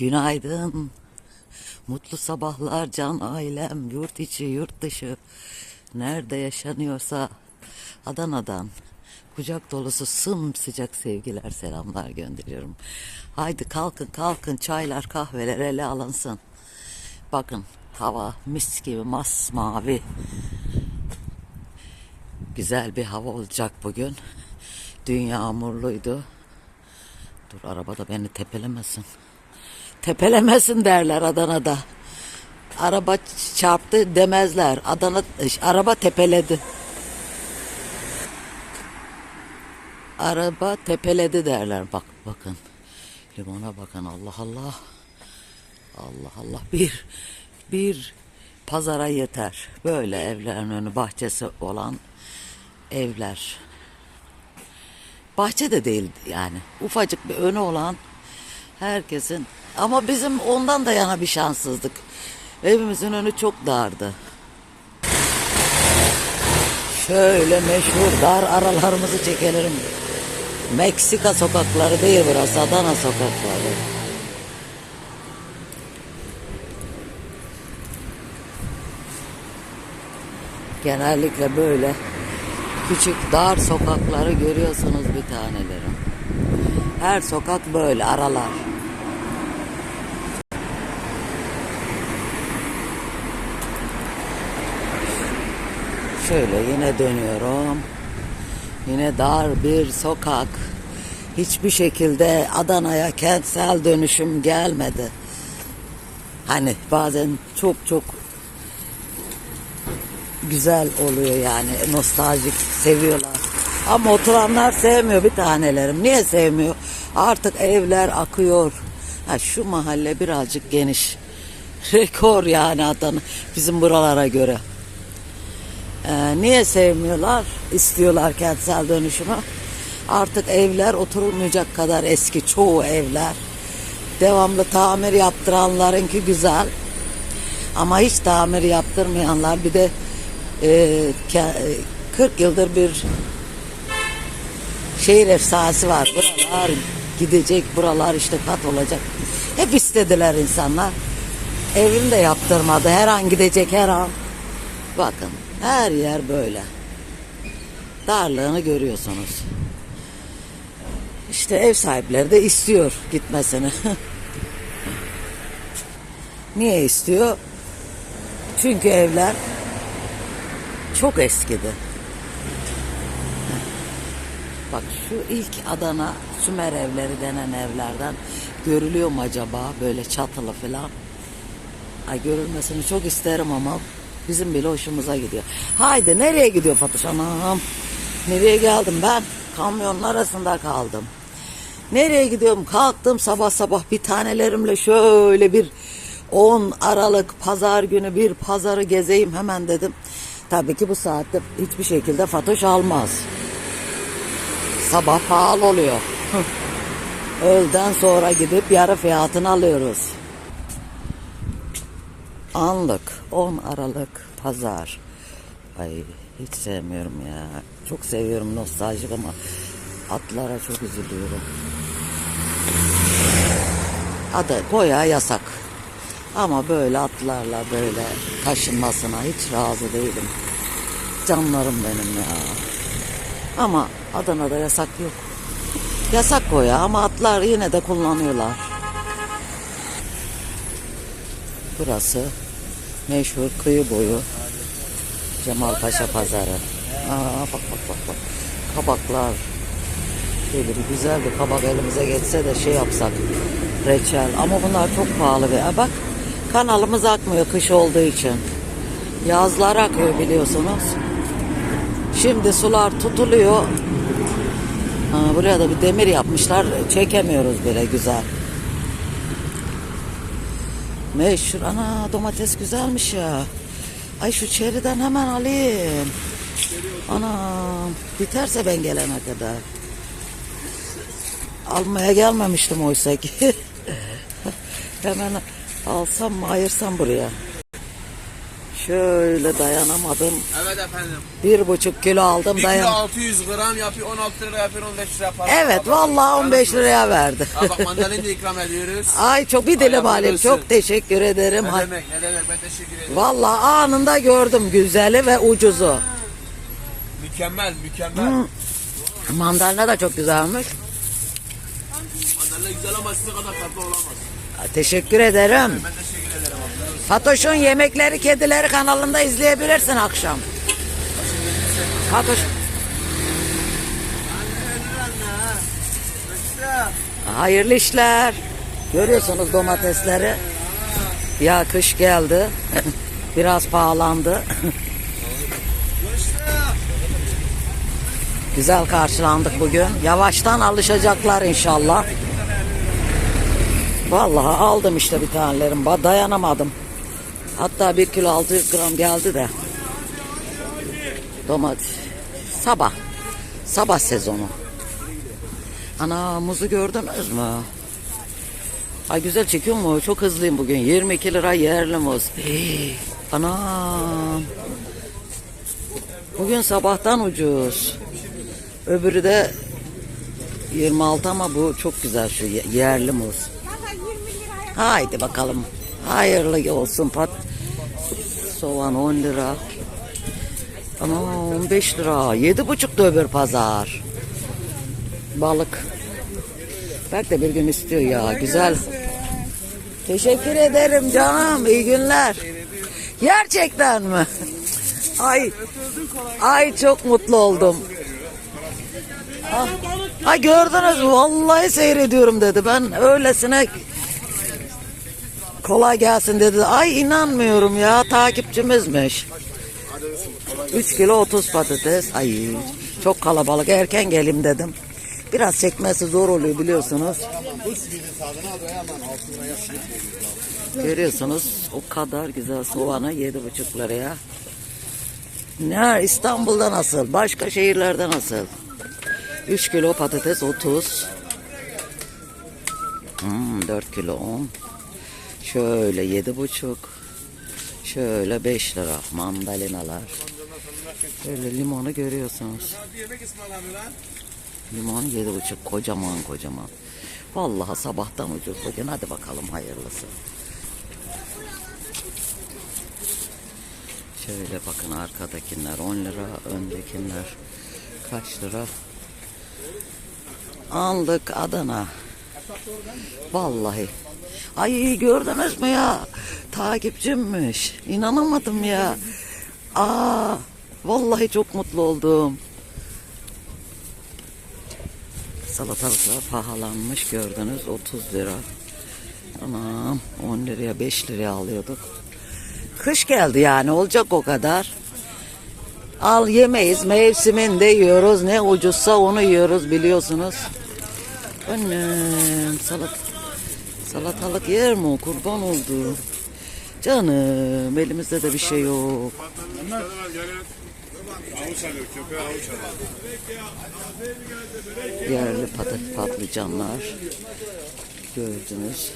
Günaydın. Mutlu sabahlar can ailem, yurt içi, yurt dışı. Nerede yaşanıyorsa Adana'dan kucak dolusu sımsıcak sevgiler, selamlar gönderiyorum. Haydi kalkın kalkın çaylar, kahveler ele alınsın. Bakın hava mis gibi masmavi. Güzel bir hava olacak bugün. Dün yağmurluydu. Dur arabada beni tepelemesin. Tepelemesin derler Adana'da. Araba çarptı demezler. Adana araba tepeledi. Araba tepeledi derler. Bak bakın. Limona bakın Allah Allah. Allah Allah. Bir bir pazara yeter. Böyle evlerin önü bahçesi olan evler. Bahçe de değil yani. Ufacık bir önü olan herkesin. Ama bizim ondan da yana bir şanssızlık. Evimizin önü çok dardı. Şöyle meşhur dar aralarımızı çekelim. Meksika sokakları değil burası Adana sokakları. Genellikle böyle küçük dar sokakları görüyorsunuz bir tanelerim. Her sokak böyle aralar. Şöyle yine dönüyorum. Yine dar bir sokak. Hiçbir şekilde Adana'ya kentsel dönüşüm gelmedi. Hani bazen çok çok güzel oluyor yani nostaljik seviyorlar. Ama oturanlar sevmiyor bir tanelerim. Niye sevmiyor? Artık evler akıyor. Ha, şu mahalle birazcık geniş. Rekor yani Adana bizim buralara göre. Ee, niye sevmiyorlar? İstiyorlar kentsel dönüşümü. Artık evler oturulmayacak kadar eski çoğu evler. Devamlı tamir yaptıranlarınki güzel. Ama hiç tamir yaptırmayanlar bir de e, ke- e, 40 yıldır bir şehir efsanesi var. Buralar gidecek, buralar işte kat olacak. Hep istediler insanlar. Evini de yaptırmadı. Her an gidecek, her an. Bakın her yer böyle. Darlığını görüyorsunuz. İşte ev sahipleri de istiyor gitmesini. Niye istiyor? Çünkü evler çok eskidi. Bak şu ilk Adana Sümer evleri denen evlerden görülüyor mu acaba böyle çatılı falan? Ay görülmesini çok isterim ama bizim bile hoşumuza gidiyor. Haydi nereye gidiyor Fatoş Anam? Nereye geldim ben? Kamyonun arasında kaldım. Nereye gidiyorum? Kalktım sabah sabah bir tanelerimle şöyle bir 10 Aralık pazar günü bir pazarı gezeyim hemen dedim. Tabii ki bu saatte hiçbir şekilde Fatoş almaz. Sabah pahalı oluyor. Öğleden sonra gidip yarı fiyatını alıyoruz. Anlık 10 Aralık pazar. Ay hiç sevmiyorum ya. Çok seviyorum nostaljik ama atlara çok üzülüyorum. Adı koya yasak. Ama böyle atlarla böyle taşınmasına hiç razı değilim. Canlarım benim ya. Ama Adana'da yasak yok. Yasak koya ama atlar yine de kullanıyorlar. Burası meşhur kıyı boyu Cemalpaşa Pazarı. Aa, bak bak bak bak. Kabaklar. Böyle bir güzel bir kabak elimize geçse de şey yapsak. Reçel. Ama bunlar çok pahalı. Aa, bak kanalımız akmıyor kış olduğu için. Yazlar akıyor biliyorsunuz. Şimdi sular tutuluyor. Ha, buraya da bir demir yapmışlar. Çekemiyoruz bile güzel. Meşhur. Ana domates güzelmiş ya. Ay şu çeriden hemen alayım. Ana biterse ben gelene kadar. Almaya gelmemiştim oysa ki. hemen alsam mı ayırsam buraya. Şöyle dayanamadım. Evet efendim. Bir buçuk kilo aldım 1 kilo dayan. 600 gram yapıyor 16 lira yapıyor 15 lira para. Evet vallahi 15 liraya verdi. Ha bak da ikram ediyoruz. Ay çok bir dilim olsun. Çok teşekkür ederim. Ne demek ne demek ben teşekkür ederim. Vallahi anında gördüm güzeli ve ucuzu. Mükemmel mükemmel. Mandalina da çok güzelmiş. Mandalina güzel ama sizin kadar tatlı olamaz. Teşekkür ederim. Ben teşekkür ederim. Fatoş'un Yemekleri Kedileri kanalında izleyebilirsin akşam. Fatoş. Hayırlı işler. Görüyorsunuz domatesleri. Ya kış geldi. Biraz pahalandı. Güzel karşılandık bugün. Yavaştan alışacaklar inşallah. Vallahi aldım işte bir tanelerim. Dayanamadım. Hatta bir kilo 600 gram geldi de. Domates. Sabah. Sabah sezonu. Ana muzu gördünüz mü? Ay güzel çekiyor mu? Çok hızlıyım bugün. 22 lira yerli muz. Hii. Anam. Bugün sabahtan ucuz. Öbürü de 26 ama bu çok güzel şu ye- yerli muz. Haydi bakalım. Hayırlı olsun pat. Soğan 10 lira. Ama 15 lira. Yedi buçuk da öbür pazar. Balık. Bak da bir gün istiyor ya. Güzel. Teşekkür ederim canım. İyi günler. Gerçekten mi? Ay. Ay çok mutlu oldum. Ah, ha gördünüz mü? Vallahi seyrediyorum dedi. Ben öylesine kolay gelsin dedi. Ay inanmıyorum ya takipçimizmiş. 3 kilo 30 patates. Ay çok kalabalık erken gelim dedim. Biraz çekmesi zor oluyor biliyorsunuz. Görüyorsunuz o kadar güzel soğanı yedi buçuk liraya. Ne İstanbul'da nasıl? Başka şehirlerde nasıl? 3 kilo patates 30. Hmm, 4 kilo 10. Şöyle yedi buçuk. Şöyle 5 lira mandalinalar. Şöyle limonu görüyorsunuz. Limon yedi buçuk kocaman kocaman. Vallahi sabahtan ucuz bugün. Hadi bakalım hayırlısı. Şöyle bakın arkadakiler 10 lira, öndekiler kaç lira? Aldık Adana. Vallahi. Ay gördünüz mü ya? Takipçimmiş. İnanamadım ya. Aa, vallahi çok mutlu oldum. Salatalıklar pahalanmış gördünüz 30 lira. Anam 10 liraya 5 liraya alıyorduk. Kış geldi yani olacak o kadar. Al yemeyiz mevsiminde yiyoruz ne ucuzsa onu yiyoruz biliyorsunuz. Annem salat salatalık yer mi o? kurban oldu. Canım elimizde de bir şey yok. Yerli patates patlıcanlar. Gördünüz.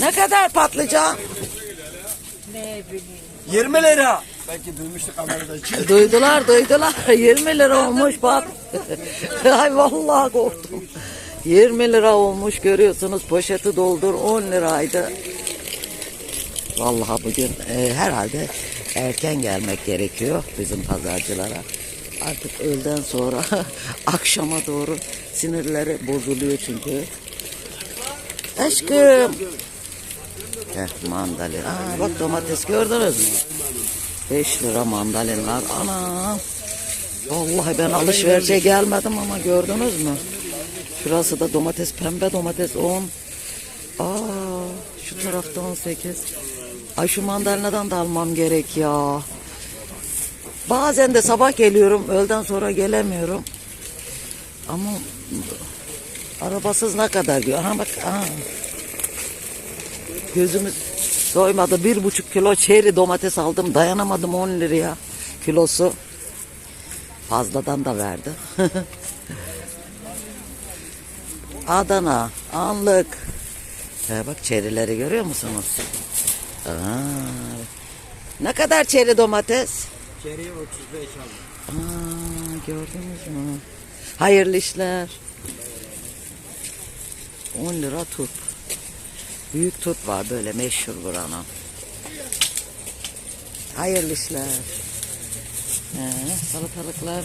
Ne kadar patlıcan? 20 lira. Belki duymuştuk kamerada. Duydular duydular. 20 lira olmuş bak. Ay vallahi korktum. 20 lira olmuş görüyorsunuz poşeti doldur 10 liraydı. Vallahi bugün e, herhalde erken gelmek gerekiyor bizim pazarcılara. Artık öğleden sonra akşama doğru sinirleri bozuluyor çünkü. Aşkım. Heh, mandalina. Aa, bak domates gördünüz mü? 5 lira mandalinler. Ana. Vallahi ben alışverişe gelmedim ama gördünüz mü? Şurası da domates, pembe domates 10. Aa, şu tarafta 18. Ay şu mandalinadan da almam gerek ya. Bazen de sabah geliyorum, öğleden sonra gelemiyorum. Ama arabasız ne kadar diyor. Aha bak, aha. Gözümüz doymadı. Bir buçuk kilo çeri domates aldım. Dayanamadım 10 liraya kilosu. Fazladan da verdi. Adana, anlık. He bak çerileri görüyor musunuz? Aa, Ne kadar çeri domates? Çeriği 35 aldım. Aa, gördünüz mü? Hayırlı işler. 10 lira tut. Büyük tut var böyle meşhur buranın. Hayırlı işler. He, salatalıklar.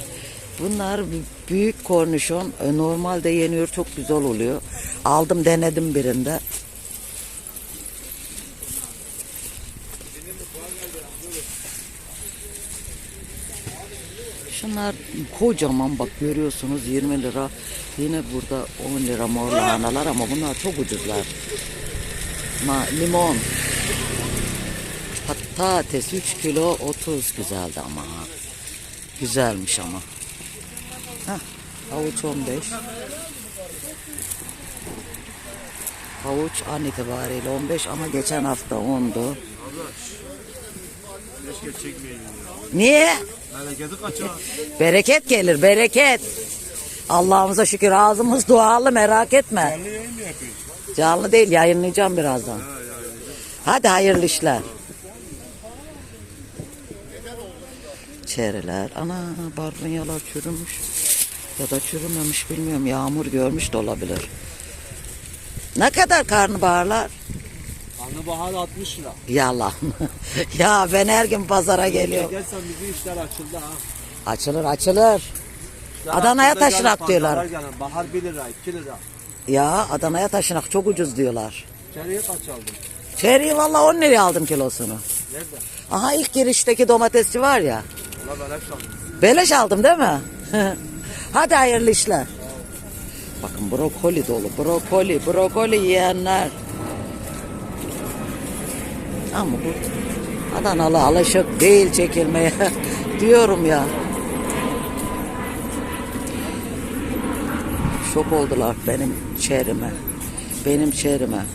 Bunlar büyük kornişon. E, Normalde yeniyor çok güzel oluyor. Aldım denedim birinde. Şunlar kocaman bak görüyorsunuz 20 lira. Yine burada 10 lira mor lahanalar ama bunlar çok ucuzlar. Ma, limon. Patates 3 kilo 30 güzeldi ama. Güzelmiş ama. Havuç 15. Havuç an itibariyle 15 ama geçen hafta 10'du. Keşke çekmeyin. Niye? Bereketi kaçar. Bereket gelir, bereket. Allah'ımıza şükür ağzımız dualı merak etme. Canlı yayın mı yapıyorsun? Canlı değil yayınlayacağım birazdan. Hadi hayırlı işler. Çeriler. Ana barbunyalar çürümüş. Ya da çürümemiş bilmiyorum. Yağmur görmüş de olabilir. Ne kadar karnabaharlar? Karnabahar 60 lira. Yalan. ya ben her gün pazara geliyorum. Gelsen bizim işler açıldı ha. Açılır açılır. İşler Adana'ya açıldı, taşınak gelin, diyorlar. gelin. Bahar 1 lira 2 lira. Ya Adana'ya taşınak çok ucuz diyorlar. Çeriği kaç aldın? Çeriği valla 10 liraya aldım kilosunu. Nerede? Aha ilk girişteki domatesçi var ya. Ben hep aldım. Beleş aldım değil mi? Hadi hayırlı işler. Bakın brokoli dolu. Brokoli, brokoli yiyenler. Ama bu Adanalı alışık değil çekilmeye. Diyorum ya. Şok oldular benim çerime. Benim çerime.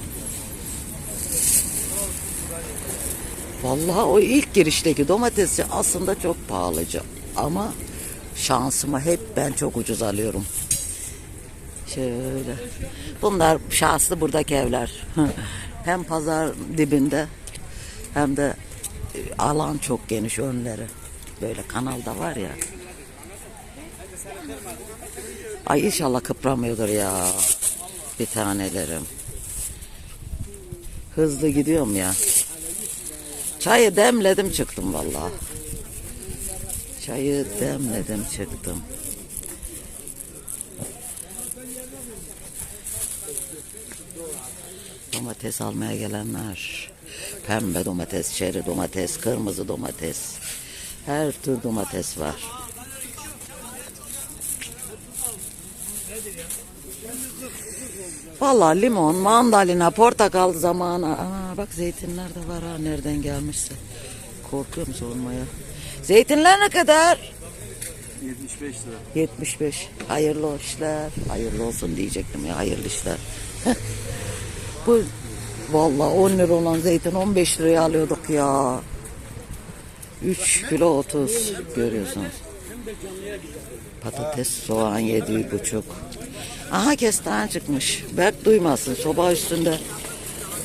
Vallahi o ilk girişteki domatesi aslında çok pahalıcı. Ama şansıma hep ben çok ucuz alıyorum. Şöyle. Bunlar şanslı buradaki evler. hem pazar dibinde hem de e, alan çok geniş önleri. Böyle kanalda var ya. Ay inşallah kıpramıyordur ya. Bir tanelerim. Hızlı gidiyorum ya. Çayı demledim çıktım vallahi. Çayı demledim çıktım. Domates almaya gelenler. Pembe domates, çeri domates, kırmızı domates. Her tür domates var. Vallahi limon, mandalina, portakal zamanı. Aa, bak zeytinler de var ha nereden gelmişse. Korkuyorum sormaya. Zeytinler ne kadar? 75 lira. 75. Hayırlı işler. Hayırlı olsun diyecektim ya hayırlı işler. Bu vallahi 10 lira olan zeytin 15 liraya alıyorduk ya. 3 kilo 30 görüyorsunuz. Patates, soğan yedi buçuk. Aha kestane çıkmış. Berk duymasın. Soba üstünde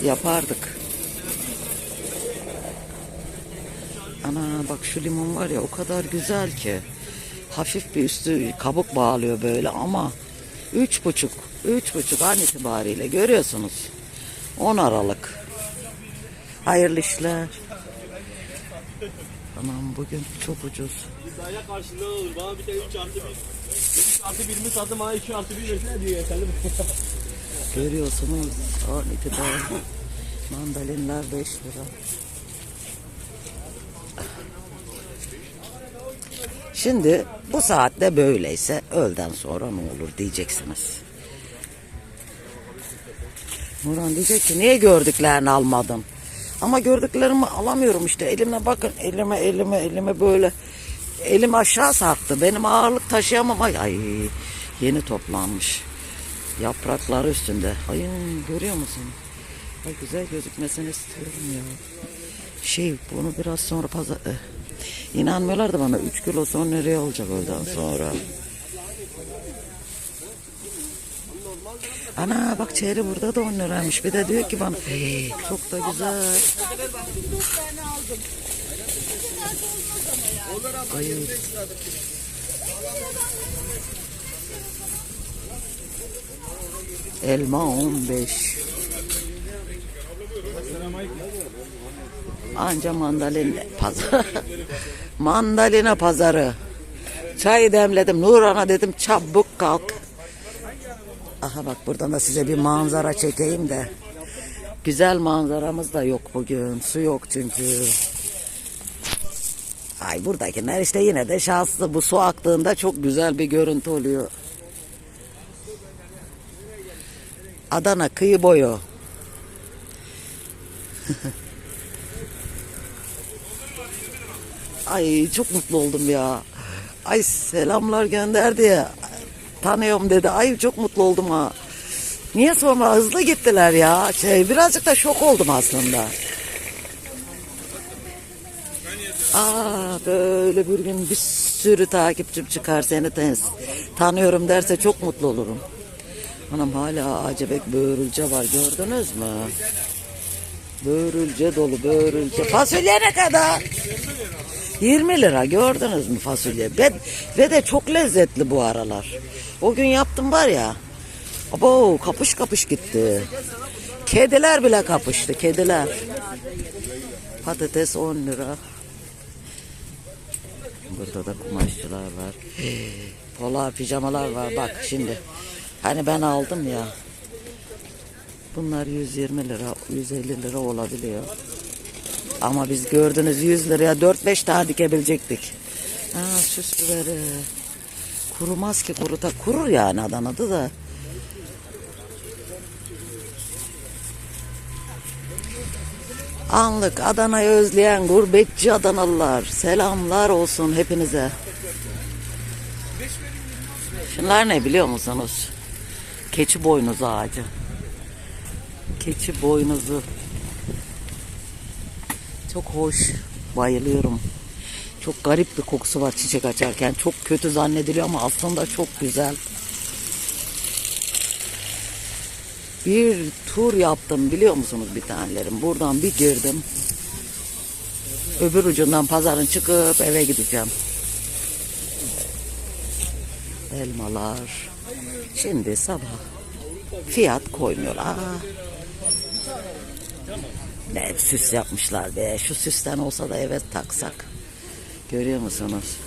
yapardık. Ana bak şu limon var ya o kadar güzel ki. Hafif bir üstü kabuk bağlıyor böyle ama üç buçuk, üç buçuk an itibariyle görüyorsunuz. 10 Aralık. Hayırlı işler. Anam bugün çok ucuz. İddiaya karşılığında olur. Bana bir de 3 artı 1. 3 artı 1'imi sattım bana 2 artı 1 versene diyor mi? Görüyorsunuz an itibariyle mandalinler 5 lira. Şimdi bu saatte böyleyse öğleden sonra ne olur diyeceksiniz. Muran diyecek ki niye gördüklerini almadın? Ama gördüklerimi alamıyorum işte elime bakın elime elime elime böyle elim aşağı sarktı. Benim ağırlık taşıyamam. Ay, ay yeni toplanmış. Yaprakları üstünde. Ay görüyor musun? Ay güzel gözükmesini istiyorum ya. Şey bunu biraz sonra pazar... İnanmıyorlar da bana 3 kilo son nereye olacak öğleden sonra. Ana bak çeyre burada da 10 liraymış. Bir de diyor ki bana "Hey, çok da güzel. Ay. Elma 15. Anca mandalina pazarı. mandalina pazarı. Çay demledim. Nurhan'a dedim çabuk kalk. Aha bak buradan da size bir manzara çekeyim de. Güzel manzaramız da yok bugün. Su yok çünkü. Ay buradakiler işte yine de şanslı. Bu su aktığında çok güzel bir görüntü oluyor. Adana kıyı boyu. Ay çok mutlu oldum ya. Ay selamlar gönderdi ya. Tanıyorum dedi. Ay çok mutlu oldum ha. Niye sorma hızlı gittiler ya. Şey, birazcık da şok oldum aslında. Aa böyle bir gün bir sürü takipçim çıkar seni tan- tanıyorum derse çok mutlu olurum. Anam hala acebek böğürülce var gördünüz mü? Böğürülce dolu böğürülce. Fasulye ne kadar? 20 lira gördünüz mü fasulye? Ve, ve de çok lezzetli bu aralar. O gün yaptım var ya. Abo kapış kapış gitti. Kediler bile kapıştı kediler. Patates 10 lira. Burada da kumaşçılar var. Polar pijamalar var bak şimdi. Hani ben aldım ya. Bunlar 120 lira, 150 lira olabiliyor. Ama biz gördünüz 100 liraya 4-5 tane dikebilecektik. Ha süslüleri. Kurumaz ki kuruta. Kurur yani Adana'da da. Anlık Adana'yı özleyen gurbetçi Adanalılar. Selamlar olsun hepinize. Şunlar ne biliyor musunuz? Keçi boynuzu ağacı. Keçi boynuzu. Çok hoş. Bayılıyorum. Çok garip bir kokusu var çiçek açarken. Çok kötü zannediliyor ama aslında çok güzel. Bir tur yaptım biliyor musunuz bir tanelerim. Buradan bir girdim. Öbür ucundan pazarın çıkıp eve gideceğim. Elmalar. Şimdi sabah fiyat koymuyorlar. Aa, ne süs yapmışlar be. Şu süsten olsa da evet taksak. Görüyor musunuz?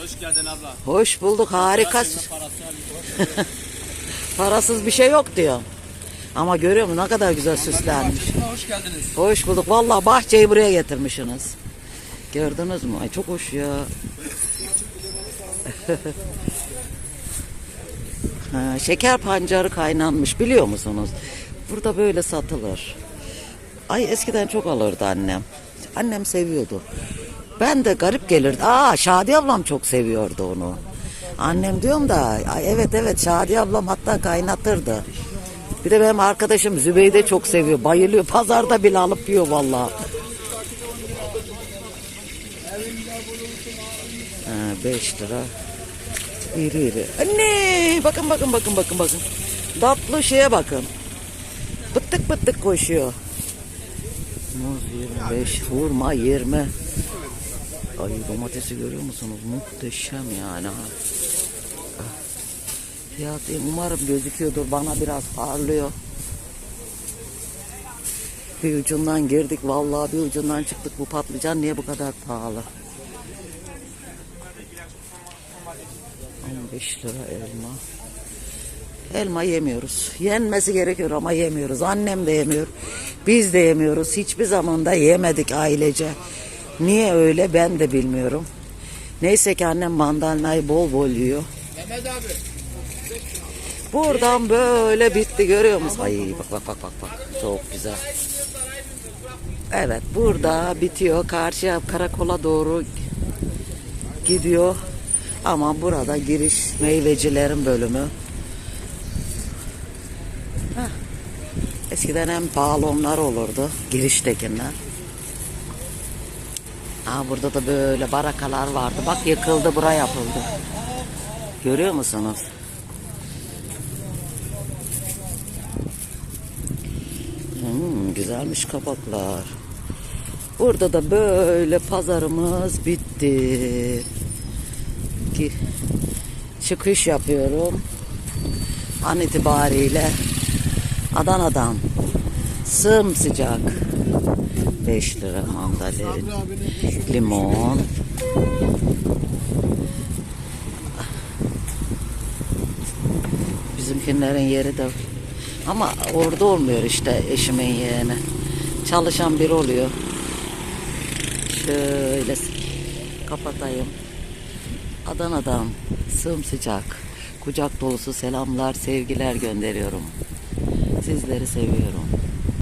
Hoş geldin abla. Hoş bulduk harika. Parasız bir şey yok diyor. Ama görüyor musun ne kadar güzel süslenmiş. Hoş geldiniz. Hoş bulduk. Vallahi bahçeyi buraya getirmişsiniz. Gördünüz mü? Ay çok hoş ya. ha, şeker pancarı kaynanmış biliyor musunuz? Burada böyle satılır. Ay eskiden çok alırdı annem. Annem seviyordu. Ben de garip gelirdi. Aa Şadi ablam çok seviyordu onu. Annem diyorum da ay evet evet Şadi ablam hatta kaynatırdı. Bir de benim arkadaşım Zübeyde çok seviyor. Bayılıyor. Pazarda bile alıp yiyor vallahi. Ha, 5 lira. İri iri. Anne! Bakın bakın bakın bakın bakın. Tatlı şeye bakın. Bıttık bıttık koşuyor. Muz 25, hurma 20. Ay domatesi görüyor musunuz? Muhteşem yani. ha. Ah. Fiyat umarım gözüküyordur. Bana biraz parlıyor. Bir ucundan girdik vallahi bir ucundan çıktık bu patlıcan niye bu kadar pahalı? 15 lira elma. Elma yemiyoruz. Yenmesi gerekiyor ama yemiyoruz. Annem de yemiyor. Biz de yemiyoruz. Hiçbir zaman da yemedik ailece. Niye öyle ben de bilmiyorum. Neyse ki annem mandalinayı bol bol yiyor. Mehmet abi. Buradan böyle bitti görüyor musun? Ay bak bak bak bak bak. Çok güzel. Evet burada bitiyor. Karşıya karakola doğru gidiyor. Ama burada giriş meyvecilerin bölümü. Heh. Eskiden en pahalı onlar olurdu. Giriştekiler. Aa, burada da böyle barakalar vardı. Bak yıkıldı bura yapıldı. Görüyor musunuz? Hmm, güzelmiş kabaklar. Burada da böyle pazarımız bitti. Ki çıkış yapıyorum. An itibariyle Adana'dan sımsıcak 5 lira mandalin, limon. Bizimkinlerin yeri de ama orada olmuyor işte eşimin yeğeni. Çalışan biri oluyor. Şöyle kapatayım. Adana'dan sımsıcak, kucak dolusu selamlar, sevgiler gönderiyorum. Sizleri seviyorum.